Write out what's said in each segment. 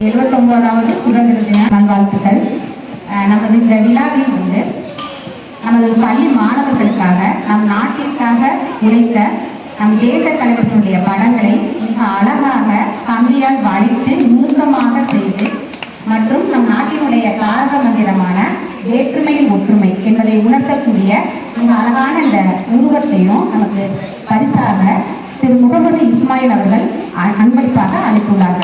எழுபத்தொன்பதாவது சுதந்திர தின நல்வாழ்த்துக்கள். அஹ் நமது இந்த விழாவில் வந்து நமது பள்ளி மாணவர்களுக்காக நம் நாட்டிற்காக உழைத்த நம் தேச தலைவர்களுடைய படங்களை மிக அழகாக கம்பியால் வளைத்து நுணுக்கமாக செய்து மற்றும் நம் நாட்டினுடைய தாரக மந்திரமான வேற்றுமையில் ஒற்றுமை என்பதை உணர்த்தக்கூடிய மிக அழகான இந்த உருவத்தையும் நமக்கு பரிசாக திரு முகமது இஸ்மாயில் அவர்கள் அன்பளிப்பாக அளித்துள்ளார்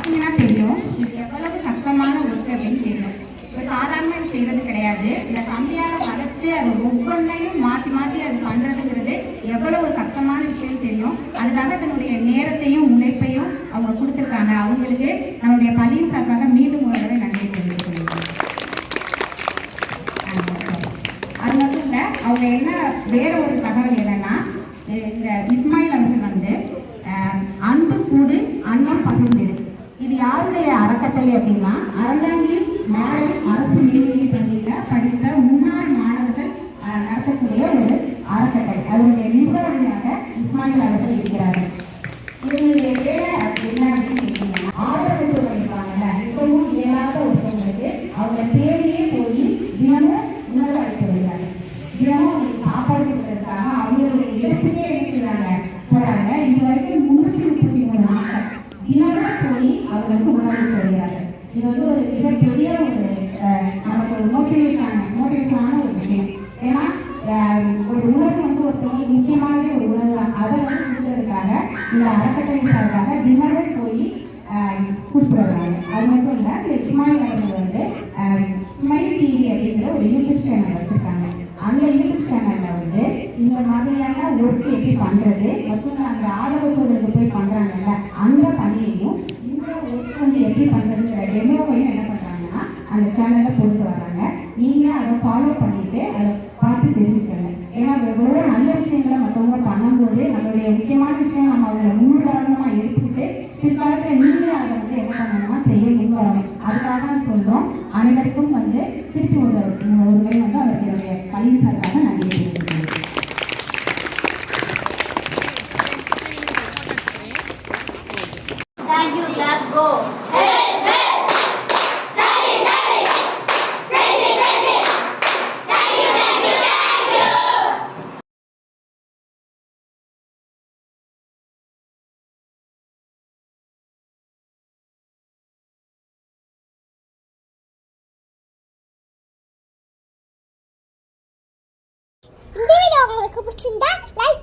பார்த்தீங்கன்னா தெரியும். இது எவ்வளவு கஷ்டமான ஒர்க் அப்படின்னு தெரியும். இது சாதாரண இது செய்யறது கிடையாது. இந்த கம்பியால வளைச்சு அது ஒவ்வொன்றையும் மாத்தி மாத்தி அது பண்றதுங்கிறது எவ்வளவு கஷ்டமான விஷயம் தெரியும். அதுக்காக தன்னுடைய நேரத்தையும் உழைப்பையும் அவங்க கொடுத்துருக்காங்க. அவங்களுக்கு நம்முடைய பள்ளியின் சார்பாக மீண்டும் ஒரு தடவை நன்றி தெரிவித்துக் அது மட்டும் இல்லை அவங்க என்ன வேற ஒரு தகவல் என்னன்னா இந்த இஸ்மாயில் அவர்கள் வந்து அன்பு கூடு அன்னம் பகிர்ந்து யாருடைய அறக்கட்டளை அப்படின்னா அறந்தாங்கி மாடல் அரசு மேல்நிலை பள்ளியில படித்த முன்னாள் மாணவர்கள் நடத்தக்கூடிய ஒரு அறக்கட்டளை. அதனுடைய நிர்வாகியாக இஸ்மாயில் அவர்கள் இருக்கிறார்கள். இவங்களுடைய வேலை என்ன அப்படின்னு கேட்டீங்கன்னா ஆதரவு வைப்பாங்கல்ல மிகவும் இயலாத ஒருத்தவங்களுக்கு அவங்க தேவை போய் தினமும் உணவு அளித்து வருகிறாங்க தினமும் அவங்களுக்கு சாப்பாடு கொடுக்கறதுக்காக அவங்களுடைய இடத்துக்கே எடுக்கிறாங்க போறாங்க இது வரைக்கும் முன்னூத்தி முப்பத்தி மூணு நாட்கள் தினமும் போய் அவங்களுக்கு உணவு தருகிறார்கள் இது வந்து ஒரு மிகப்பெரிய ஒரு நமக்கு ஒரு மோட்டிவேஷன் மோட்டிவேஷனான ஒரு விஷயம். ஏன்னா ஒரு உணவு வந்து ஒருத்தவங்களுக்கு முக்கியமானதே ஒரு உணவு தான். அதை வந்து கொடுக்கறதுக்காக இந்த அறக்கட்டளை சார்பாக தினமும் போய் ஆஹ், அது மட்டும் இல்லை இந்த இஸ்மாயில் அவர்கள் வந்து ஆஹ், ஸ்மைல் டிவி அப்படிங்கிற ஒரு யூடியூப் சேனல் வச்சுருக்காங்க. அந்த யூடியூப் சேனலில் வந்து இந்த மாதிரியான ஒர்க் எப்படி பண்ணுறது மற்றும் அந்த ஆதரவற்றோர்களுக்கு போய் பண்ணுறாங்கல்ல அந்த பணியையும் இந்த ஒர்க் வந்து எப்படி பண்றதுங்கிற டெமோவையும் என்ன பண்றாங்கன்னா அந்த சேனல்ல போட்டு வர்றாங்க நீங்களும் அதை ஃபாலோ பண்ணிட்டு அதை பார்த்து தெரிஞ்சுக்கங்க. ஏன்னா எவ்வளோ நல்ல விஷயங்களை மற்றவங்க பண்ணும்போது நம்மளுடைய முக்கியமான விஷயம் நம்ம அவங்களை முன்னுதாரணமா எடுத்துக்கிட்டு பிற்காலத்துல நீங்க அதை வந்து என்ன பண்ணணும்னா செய்ய முன் வரணும். அதுக்காக தான் சொல்றோம். அனைவருக்கும் வந்து திருப்பி ஒரு ஒரு முறை வந்து அவர்களுடைய பள்ளி சார்பாக நன்றி தெரிவிக்கிறேன் Thank you, clap, go. இந்த வீடியோ உங்களுக்கு பிடிச்சிருந்தா லைக்